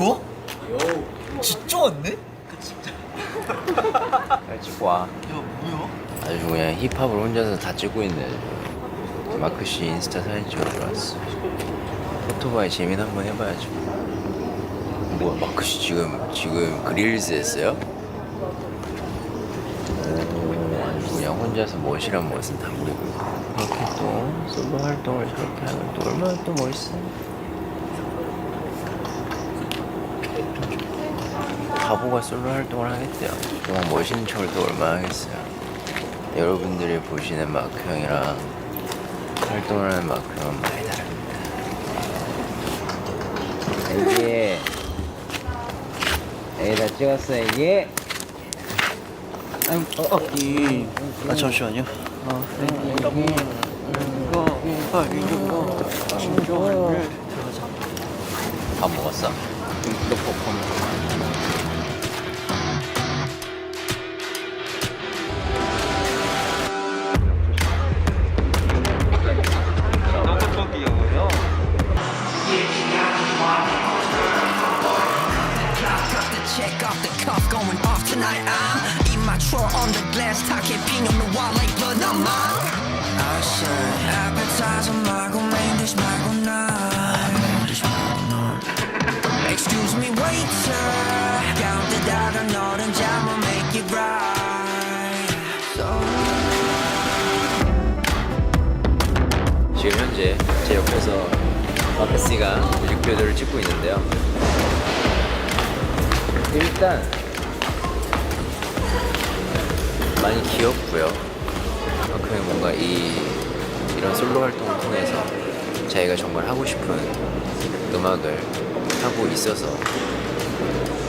뭐야? 진짜 왔네? 잘 찍고 와. 야 뭐야? 아주 그냥 힙합을 혼자서 다 찍고 있네. 마크 씨 인스타 사진 찍으러 들어왔어. 오토바이 재민 한번 해봐야죠. 뭐야 마크 씨 지금 지금 그릴스 했어요? 오, 아주 그냥 혼자서 멋이란 멋은 다 부리고. 이렇게 또 솔로 활동을 저렇게 하면 또 얼마나 또 멋있어. 바보가 솔로 활동을 하겠대요. 그만 멋있는 척을 또 얼마나 하겠어요. 여러분들이 보시는 마크 형이랑 활동을 하는 마크 형은 많이 다릅니다. 애기, 애기 다 찍었어, 애기? 어, 어. 이... 아 잠시만요 어, 밥 먹었어? 너 popcorn Got on the glass, talking on the wall like blood on mine. I said, appetizer 말고 main dish 말고 날. Excuse me, waiter. 가운데다가 너는 잠을 make it right. So 지금 현재 제 옆에서 마크 씨가 뮤직비디오를 찍고 있는데요. 일단 많이 귀엽고요. 형이 뭔가 이 이런 솔로 활동을 통해서 자기가 정말 하고 싶은 음악을 하고 있어서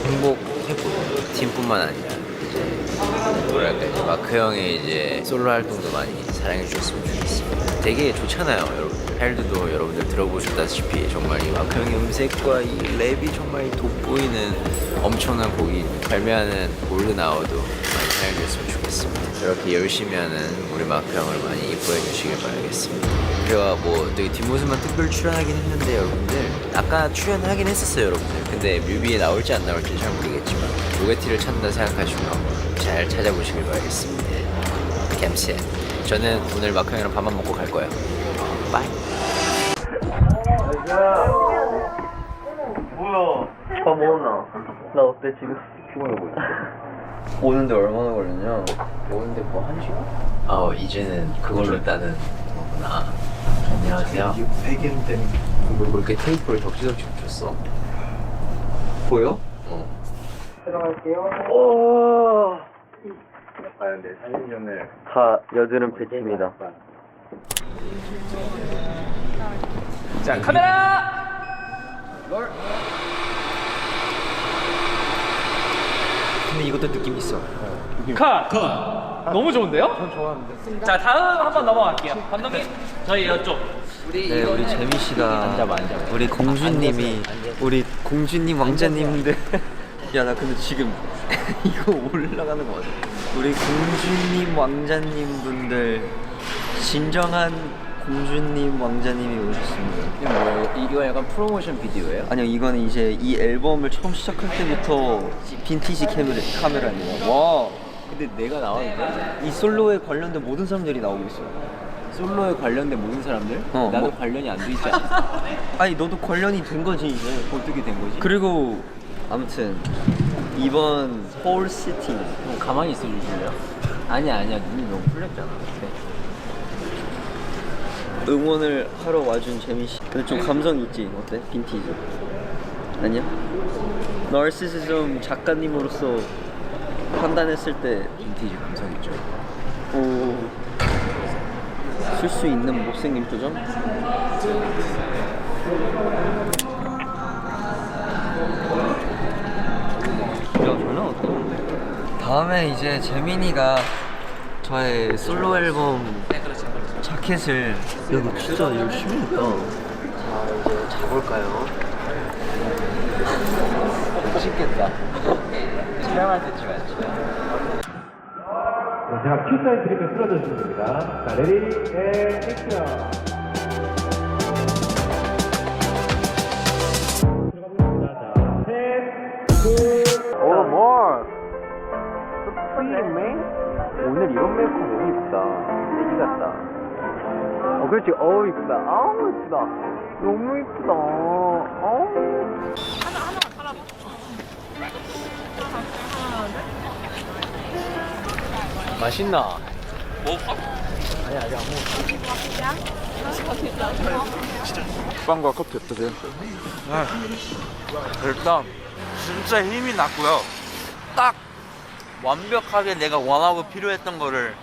행복했고 팀뿐만 아니라 이제 뭐랄까 마크 형의 이제 솔로 활동도 많이 사랑해 주셨으면 좋겠습니다. 되게 좋잖아요, 여러분. 헬드도 여러분들 들어보셨다시피 정말 이 형의 음색과 이 랩이 정말 이 돋보이는 엄청난 곡이 발매하는 골드 나워도 많이 주셨으면 좋겠습니다. 이렇게 열심히 하는 우리 마크 형을 많이 이뻐해 주시길 바라겠습니다. 제가 뭐 되게 뒷모습만 특별 출연하긴 했는데 여러분들 아까 출연하긴 했었어요 여러분들 근데 뮤비에 나올지 안 나올지 잘 모르겠지만 로게티를 찾는다 생각하시면 잘 찾아보시길 바라겠습니다 감사 저는 오늘 마크 형이랑 밥만 먹고 갈 거예요 빠이 뭐야 밥 먹었나? 나 어때 지금? 피곤해 보여 오는데 얼마나 걸렸냐? 오는데 뭐 한 시간? 어 이제는 그걸로 따는 거구나 안녕하세요 배기름 때문에 뭐 이렇게 테이프를 덕지덕지 붙였어 보여? 어 오. 아다 여드름 패치입니다. 자 카메라! 근데 이것도 느낌 있어. 컷! 너무 좋은데요? 전 좋아하는데. 자 다음 한번 넘어갈게요. 감독님 저희 이쪽. 네 우리 재민 씨가 앉아봐, 앉아봐. 우리 공주님이 앉아서, 앉아서. 우리 공주님 왕자님들 야 나 근데 지금 이거 올라가는 거 같아 우리 공주님 왕자님 분들 진정한 공주님 왕자님이 오셨습니다 이거 뭐예요? 이거 약간 프로모션 비디오예요? 아니요 이거는 이제 이 앨범을 처음 시작할 때부터 빈티지 카메라, 카메라입니다 와 근데 내가 나왔는데 이 솔로에 관련된 모든 사람들이 나오고 있어요 솔로에 관련된 모든 사람들? 어, 나도 뭐- 관련이 안 돼 있지 않아? 아니 너도 관련이 된 거지 이제 어떻게 된 거지? 그리고 아무튼 이번 홀시티 형 가만히 있어 주실래요? 아니야 아니야 눈이 너무 풀렸잖아 네. 응원을 하러 와준 재민 씨. 근데 좀 감성 있지? 어때? 빈티지. 아니야? 나르시시즘 작가님으로서 판단했을 때 빈티지 감성 있죠 오. 쓸 수 있는 못생긴 표정? 다음에 이제 재민이가 저의 솔로 앨범 자켓을 야, 너 진짜 열심히 했다. 자, 이제 자볼까요? 맛있겠다 촬영할 때 찍어야지 제가 큐 사인 드리면 쓰러져 주시면 됩니다. 자, 레디, 앤, 액션! 그렇지 어우 이쁘다 아우 이쁘다 너무 이쁘다 어우 맛있나? 빵과 커피 어떠세요? 네. 일단 진짜 힘이 났고요. 딱 완벽하게 내가 원하고 필요했던 거를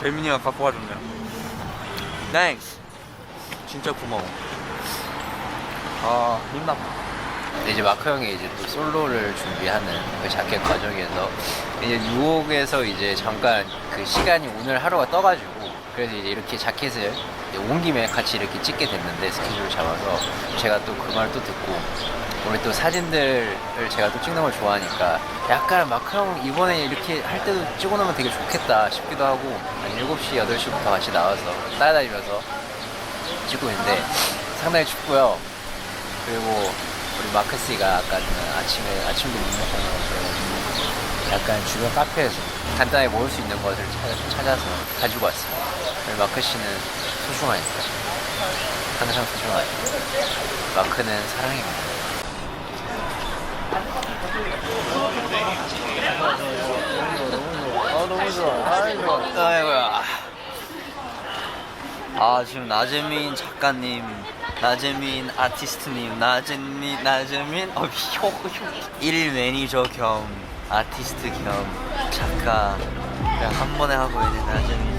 재민이가 갖고 와줬네요. 땡스. 진짜 고마워. 아 힘났다. 근데 이제 마크 형이 이제 또 솔로를 준비하는 그 자켓 과정에서 이제 유혹에서 이제 잠깐 그 시간이 오늘 하루가 떠가지고 그래서 이제 이렇게 자켓을 온 김에 같이 이렇게 찍게 됐는데 스케줄을 잡아서 제가 또 그 말 또 듣고 우리 또 사진들을 제가 또 찍는 걸 좋아하니까 약간 마크 형 이번에 이렇게 할 때도 찍어놓으면 되게 좋겠다 싶기도 하고 한 7시, 8시부터 같이 나와서 따라다니면서 찍고 있는데 상당히 춥고요. 그리고 우리 마크스가 아까 는 아침에 아침도 못 먹어서 약간 주변 카페에서 간단하게 먹을 수 있는 것을 찾아, 찾아서 가지고 왔습니다. 마크 씨는 소중하니까 항상 소중하니까 마크는 사랑입니다. 아 너무 좋아 아이고 아이고야. 아 지금 나재민 작가님, 나재민 아티스트님, 나재민 나재민 어, 효, 효. 일 매니저 겸 아티스트 겸 작가 그냥 한 번에 하고 있는 나재민.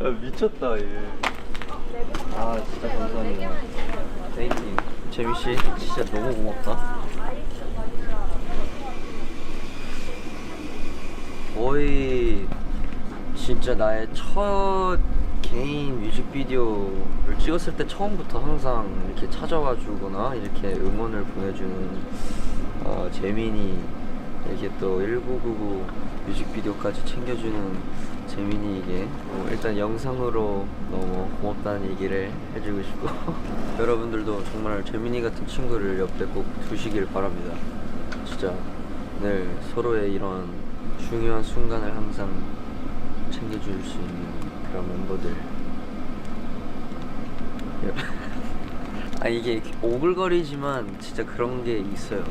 아, 미쳤다 얘. 아 진짜 감사합니다. 땡큐. 재민 씨 진짜 너무 고맙다. 거의 진짜 나의 첫 개인 뮤직비디오를 찍었을 때 처음부터 항상 이렇게 찾아와 주거나 이렇게 응원을 보내주는 어, 재민이 이렇게 또 1999 뮤직비디오까지 챙겨주는 재민이에게 어, 일단 영상으로 너무 고맙다는 얘기를 해주고 싶고 여러분들도 정말 재민이 같은 친구를 옆에 꼭 두시길 바랍니다. 진짜 늘 서로의 이런 중요한 순간을 항상 챙겨줄 수 있는 그런 멤버들. 아 이게 오글거리지만 진짜 그런 게 있어요